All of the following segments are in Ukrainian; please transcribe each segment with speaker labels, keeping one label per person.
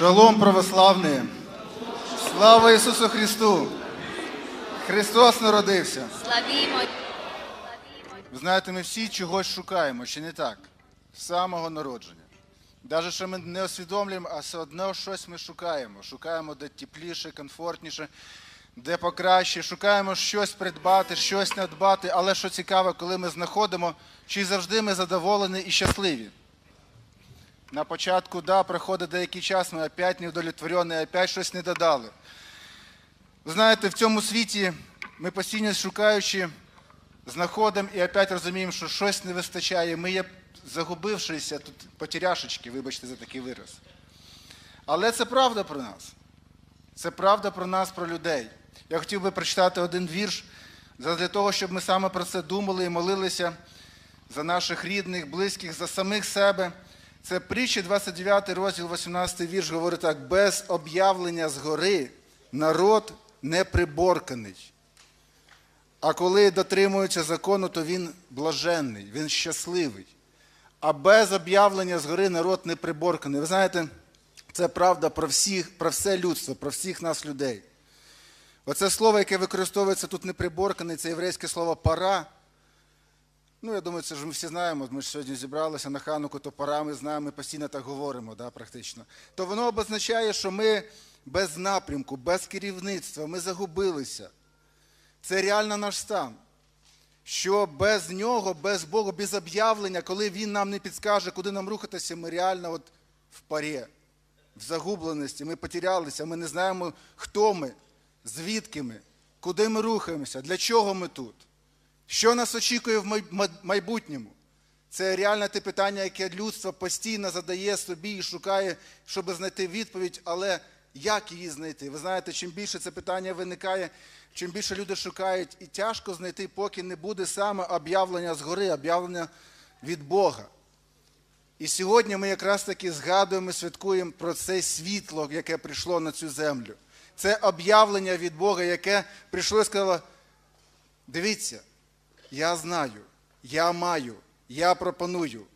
Speaker 1: Шалом православний! Слава Ісусу Христу! Христос народився!
Speaker 2: Славімо.
Speaker 1: Ви знаєте, ми всі чогось шукаємо, чи не так? З самого народження. Навіть що ми не усвідомлюємо, а все одно щось ми шукаємо. Шукаємо де тепліше, комфортніше, де покраще. Шукаємо щось придбати, щось надбати. Але що цікаво, коли ми знаходимо, чи завжди ми задоволені і щасливі. На початку, да, проходить деякий час, ми опять неудовлетворені, опять щось не додали. Ви знаєте, в цьому світі ми постійно шукаючи, знаходимо і опять розуміємо, що щось не вистачає. Ми є загубившися тут потеряшечки, вибачте за такий вираз. Але це правда про нас. Це правда про нас, про людей. Я хотів би прочитати один вірш для того, щоб ми саме про це думали і молилися за наших рідних, близьких, за самих себе. Це притчі 29 розділ, 18 вірш говорить так: без об'явлення згори народ не приборканий. А коли дотримується закону, то він блаженний, він щасливий. А без об'явлення згори народ не приборканий. Ви знаєте, це правда про всіх, про все людство, про всіх нас людей. Оце слово, яке використовується тут неприборканий, це єврейське слово пара. Ну, я думаю, це ж ми всі знаємо. Ми ж сьогодні зібралися на хануку, то пора ми знаємо, ми постійно так говоримо, да, практично. То воно обозначає, що ми без напрямку, без керівництва, ми загубилися. Це реально наш стан. Що без нього, без Бога, без об'явлення, коли Він нам не підскаже, куди нам рухатися, ми реально от в парі, в загубленості, ми потерялися, ми не знаємо, хто ми, звідки ми, куди ми рухаємося, для чого ми тут. Що нас очікує в майбутньому? Це реально те питання, яке людство постійно задає собі і шукає, щоб знайти відповідь, але як її знайти? Ви знаєте, чим більше це питання виникає, чим більше люди шукають, і тяжко знайти, поки не буде саме об'явлення згори, об'явлення від Бога. І сьогодні ми якраз таки згадуємо, святкуємо про це світло, яке прийшло на цю землю. Це об'явлення від Бога, яке прийшло і сказало: дивіться, я знаю, я маю, я пропоную.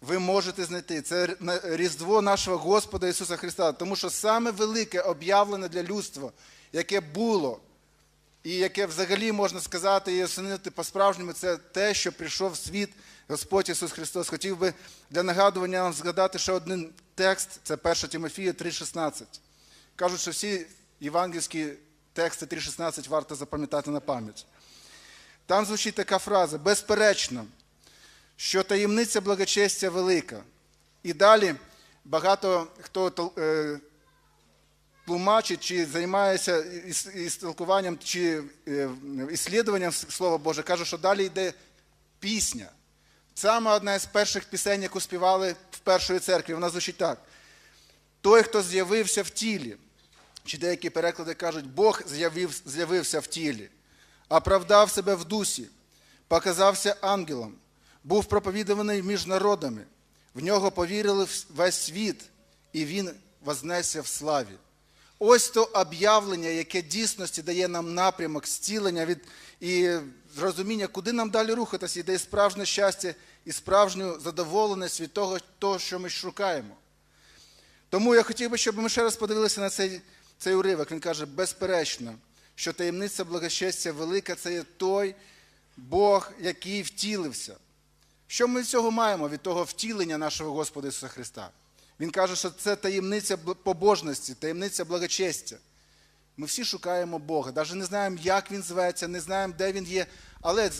Speaker 1: Ви можете знайти. Це Різдво нашого Господа Ісуса Христа. Тому що саме велике об'явлене для людства, яке було, і яке взагалі можна сказати і оцінити по-справжньому, це те, що прийшов в світ Господь Ісус Христос. Хотів би для нагадування вам згадати ще один текст, це 1 Тимофія 3,16. Кажуть, що всі євангельські тексти 3,16 варто запам'ятати на пам'ять. Там звучить така фраза: безперечно, що таємниця благочестя велика. І далі багато хто е, тлумачить чи займається істолкуванням чи е, іслідуванням Слова Боже, каже, що далі йде пісня. Саме одна із перших пісень, яку співали в першої церкві, вона звучить так: той, хто з'явився в тілі, чи деякі переклади кажуть, Бог з'явив, з'явився в тілі, оправдав себе в дусі, показався ангелом, був проповідуваний між народами, в нього повірили весь світ, і він вознесся в славі. Ось то об'явлення, яке дійсності дає нам напрямок, зцілення від і зрозуміння, куди нам далі рухатися, і дає справжнє щастя і справжню задоволеність від того, того, що ми шукаємо. Тому я хотів би, щоб ми ще раз подивилися на цей, цей уривок. Він каже, безперечно, що таємниця благочестя велика це є той Бог, який втілився. Що ми від цього маємо від того втілення нашого Господа Ісуса Христа? Він каже, що це таємниця побожності, таємниця благочестя. Ми всі шукаємо Бога, навіть не знаємо, як Він зветься, не знаємо, де Він є. Але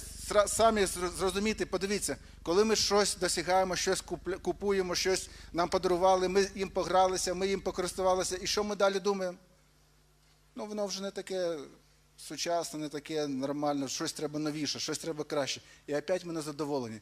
Speaker 1: самі зрозуміти, подивіться, коли ми щось досягаємо, щось купуємо, щось нам подарували, ми їм погралися, ми їм покористувалися, і що ми далі думаємо? Ну, воно вже не таке сучасне, не таке нормальне, щось треба новіше, щось треба краще. І опять ми незадоволені.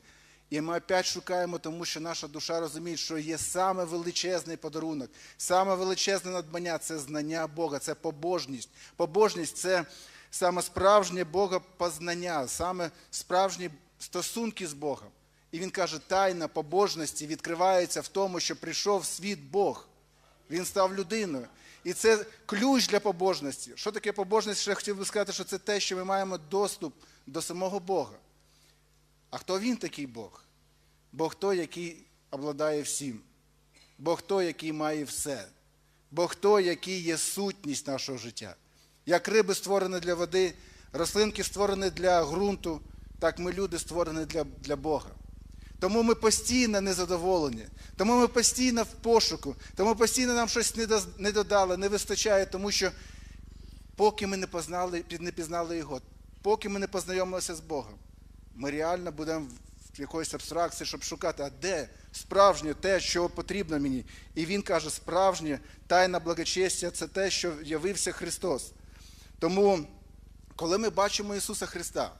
Speaker 1: І ми опять шукаємо, тому що наша душа розуміє, що є саме величезний подарунок, саме величезне надбання це знання Бога, це побожність. Побожність це саме справжнє Богопознання, саме справжні стосунки з Богом. І він каже, тайна побожності відкривається в тому, що прийшов світ Бог. Він став людиною. І це ключ для побожності. Що таке побожність? Ще я хотів би сказати, що це те, що ми маємо доступ до самого Бога. А хто він такий Бог? Бог той, який обладає всім. Бог той, який має все. Бог той, який є сутність нашого життя. Як риби створені для води, рослинки створені для ґрунту, так ми люди створені для, для Бога. Тому ми постійно незадоволені, тому ми постійно в пошуку, тому постійно нам щось не додали, не вистачає, тому що поки ми не познали, не пізнали Його, поки ми не познайомилися з Богом, ми реально будемо в якоїсь абстракції, щоб шукати, а де справжнє те, що потрібно мені. І він каже, справжнє тайна благочестя це те, що явився Христос. Тому, коли ми бачимо Ісуса Христа,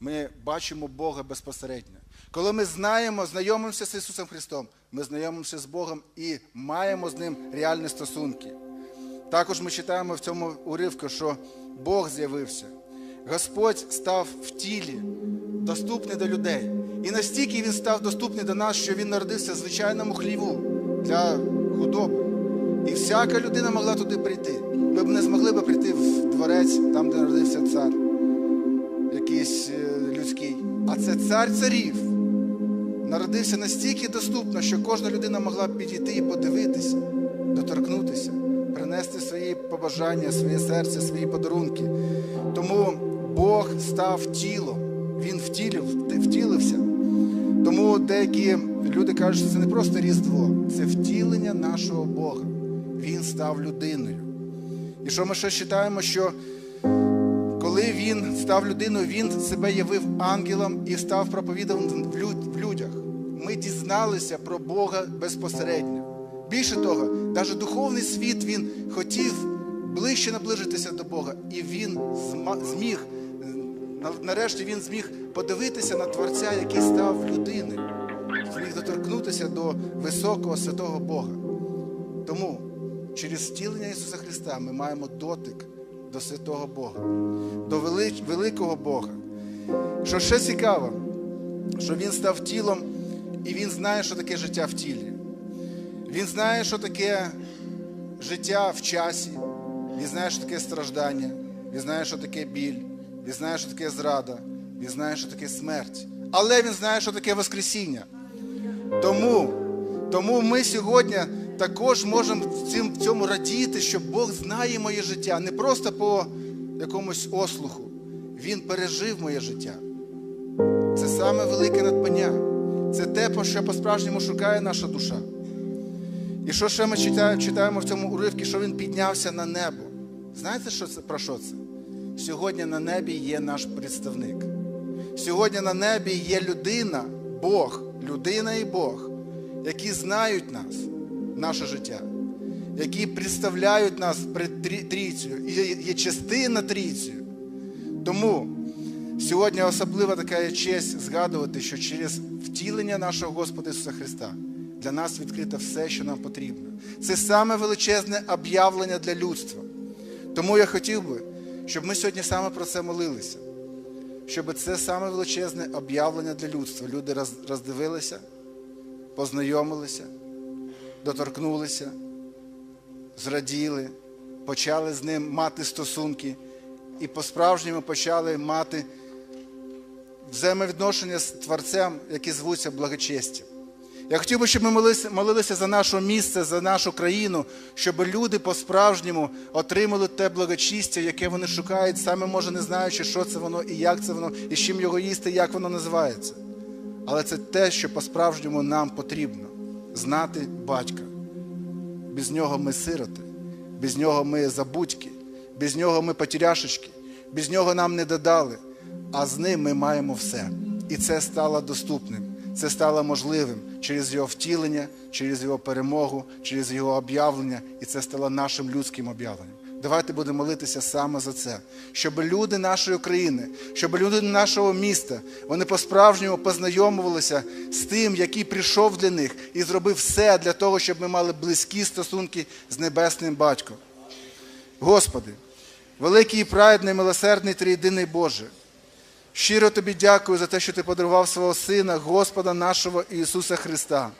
Speaker 1: ми бачимо Бога безпосередньо. Коли ми знаємо, знайомимося з Ісусом Христом, ми знайомимося з Богом і маємо з Ним реальні стосунки. Також ми читаємо в цьому уривку, що Бог з'явився. Господь став в тілі, доступний до людей. І настільки він став доступний до нас, що він народився в звичайному хліву для худоби. І всяка людина могла туди прийти. Ми б не змогли б прийти в дворець, там, де народився цар, якийсь е, людський. А це цар царів. Народився настільки доступно, що кожна людина могла підійти і подивитися, доторкнутися, принести свої побажання, своє серце, свої подарунки. Тому Бог став тілом, Він втілив, втілився. Тому деякі люди кажуть, що це не просто Різдво, це втілення нашого Бога. Він став людиною. І що ми ще читаємо, що коли він став людиною, він себе явив ангелом і став в людях. Ми дізналися про Бога безпосередньо. Більше того, навіть духовний світ він хотів ближче наближитися до Бога, і він зміг, нарешті він зміг подивитися на Творця, який став людиною, зміг доторкнутися до високого святого Бога. Тому через втілення Ісуса Христа ми маємо дотик до святого Бога, до вели- великого Бога. Що ще цікаво, що Він став тілом і Він знає, що таке життя в тілі. Він знає, що таке життя в часі, він знає, що таке страждання, він знає, що таке біль, він знає, що таке зрада, він знає, що таке смерть. Але він знає, що таке Воскресіння. Тому, тому ми сьогодні також можемо цим- в цьому радіти, що Бог знає моє життя не просто по якомусь ослуху. Він пережив моє життя. Це саме велике надбання. Це те, по що по-справжньому шукає наша душа. І що ще ми читаємо, в цьому уривці, що він піднявся на небо. Знаєте, що це, про що це? Сьогодні на небі є наш представник. Сьогодні на небі є людина, Бог, людина і Бог, які знають нас, наше життя, які представляють нас перед трі- трійцею, і є частина трійцею. Тому сьогодні особлива така є честь згадувати, що через втілення нашого Господа Ісуса Христа для нас відкрито все, що нам потрібно. Це саме величезне об'явлення для людства. Тому я хотів би, щоб ми сьогодні саме про це молилися. Щоб це саме величезне об'явлення для людства. Люди роздивилися, познайомилися, доторкнулися, зраділи, почали з ним мати стосунки і по-справжньому почали мати взаємовідношення з Творцем, які звуться благочестям. Я хотів би, щоб ми молилися, за наше місце, за нашу країну, щоб люди по-справжньому отримали те благочістя, яке вони шукають, саме може не знаючи, що це воно і як це воно, і з чим його їсти, як воно називається. Але це те, що по-справжньому нам потрібно знати батька. Без нього ми сироти, без нього ми забудьки, без нього ми потеряшечки, без нього нам не додали, а з ним ми маємо все. І це стало доступним, це стало можливим через його втілення, через його перемогу, через його об'явлення, і це стало нашим людським об'явленням. Давайте будемо молитися саме за це, щоб люди нашої країни, щоб люди нашого міста, вони по-справжньому познайомувалися з тим, який прийшов для них і зробив все для того, щоб ми мали близькі стосунки з небесним батьком. Господи, великий і праведний, милосердний триєдиний Боже, щиро тобі дякую за те, що ти подарував свого Сина, Господа нашого Ісуса Христа,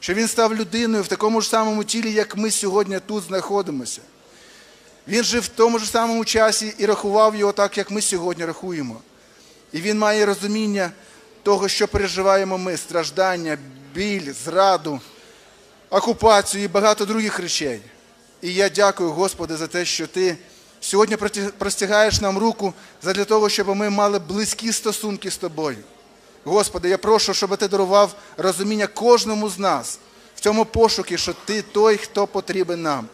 Speaker 1: що Він став людиною в такому ж самому тілі, як ми сьогодні тут знаходимося. Він жив в тому ж самому часі і рахував його так, як ми сьогодні рахуємо. І він має розуміння того, що переживаємо ми: страждання, біль, зраду, окупацію і багато других речей. І я дякую, Господи, за те, що Ти сьогодні простягаєш нам руку задля того, щоб ми мали близькі стосунки з Тобою. Господи, я прошу, щоб Ти дарував розуміння кожному з нас в цьому пошукі, що Ти той, хто потрібен нам.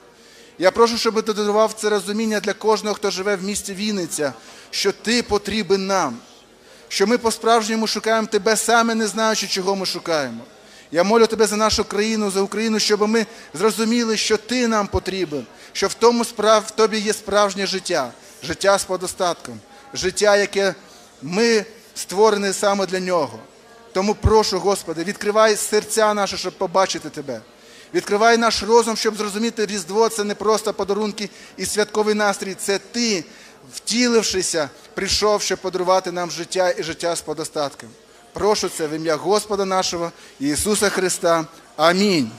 Speaker 1: Я прошу, щоб ти дарував це розуміння для кожного, хто живе в місті Вінниця, що ти потрібен нам, що ми по-справжньому шукаємо тебе, саме не знаючи, чого ми шукаємо. Я молю тебе за нашу країну, за Україну, щоб ми зрозуміли, що ти нам потрібен, що в тому справ, в тобі є справжнє життя, життя з подостатком, життя, яке ми створені саме для нього. Тому прошу, Господи, відкривай серця наші, щоб побачити Тебе. Відкривай наш розум, щоб зрозуміти, Різдво це не просто подарунки і святковий настрій. Це ти, втілившися, прийшов, щоб подарувати нам життя і життя з подостатком. Прошу це в ім'я Господа нашого Ісуса Христа. Амінь.